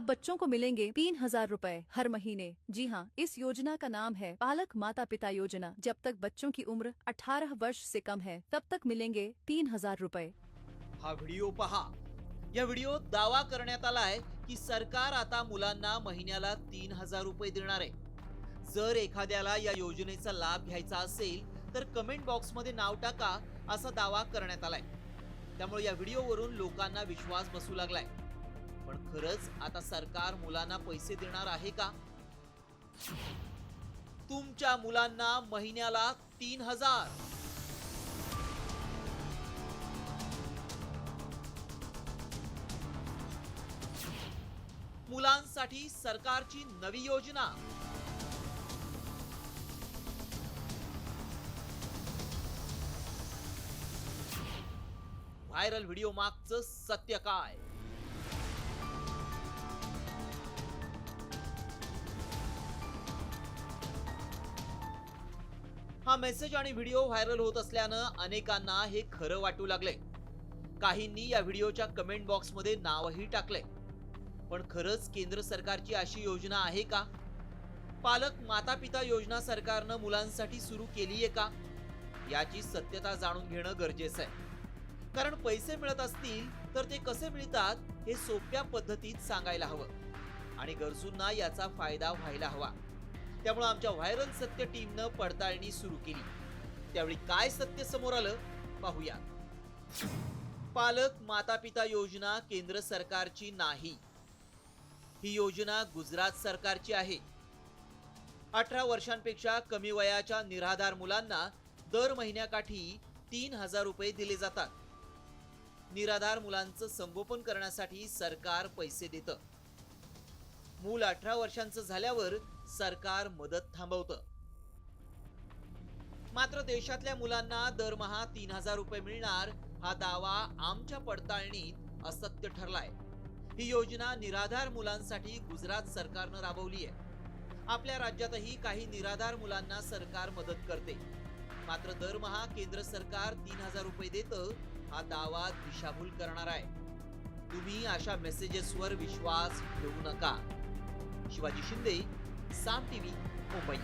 आप बच्चों को मिलेंगे तीन हजार रूपए हर महीने। जी हाँ इस योजना का नाम है पालक माता पिता योजना। जब तक बच्चों की उम्र 18 वर्ष से कम है तब तक मिलेंगे तीन हजार रूपए। हा व्हिडिओ पहा। या व्हिडिओत दावा करण्यात आलाय की सरकार आता मुलांना महिन्याला तीन हजार रुपये देणार आहे. जर एखाद्याला या योजनेचा लाभ घ्यायचा असेल तर कमेंट बॉक्समध्ये नाव टाका असा दावा करण्यात आलाय. त्यामुळे या व्हिडिओवरून लोकांना विश्वास बसू लागलाय. पण खरंच आता सरकार मुलांना पैसे देणार आहे का? तुमच्या मुलांना महिन्याला तीन हजार. मुलांसाठी सरकारची नवी योजना. व्हायरल व्हिडिओ मागचं सत्य काय? हा मेसेज आणि व्हिडिओ व्हायरल होत असल्यानं अनेकांना हे खरं वाटू लागले काहींनी या व्हिडिओच्या कमेंट बॉक्समध्ये नावही टाकले पण खरंच केंद्र सरकारची अशी योजना आहे का? पालक माता पिता योजना सरकारनं मुलांसाठी सुरू केली आहे का? याची सत्यता जाणून घेणं गरजेचं आहे. कारण पैसे मिळत असतील तर ते कसे मिळतात हे सोप्या पद्धतीत सांगायला हवं. आणि गरजूंना याचा फायदा व्हायला हवा. त्यामुळे आमच्या व्हायरल सत्य टीमनं पडताळणी सुरू केली. त्यावेळी काय सत्य समोर आलं पाहूया पालक माता पिता योजना केंद्र सरकारची नाही. ही योजना गुजरात सरकारची आहे. अठरा वर्षांपेक्षा कमी वयाच्या निराधार मुलांना दर महिन्याकाठी तीन हजार रुपये दिले जातात. निराधार मुलांचं संगोपन करण्यासाठी सरकार पैसे देतं. मूल अठरा वर्षांचं झाल्यावर सरकार मदत थांबवतं. मात्र देशातल्या मुलांना दरमहा तीन हजार रुपये मिळणार हा दावा आमच्या पडताळणीत असत्य ठरलाय. ही योजना निराधार मुलांसाठी गुजरात सरकारनं राबवली आहे आपल्या राज्यातही काही निराधार मुलांना सरकार मदत करते. मात्र दरमहा केंद्र सरकार तीन हजार रुपये देतं हा दावा दिशाभूल करणार आहे. तुम्ही अशा मेसेजेसवर विश्वास ठेवू नका. शिवाजी शिंदे साम टीव्ही मुंबई.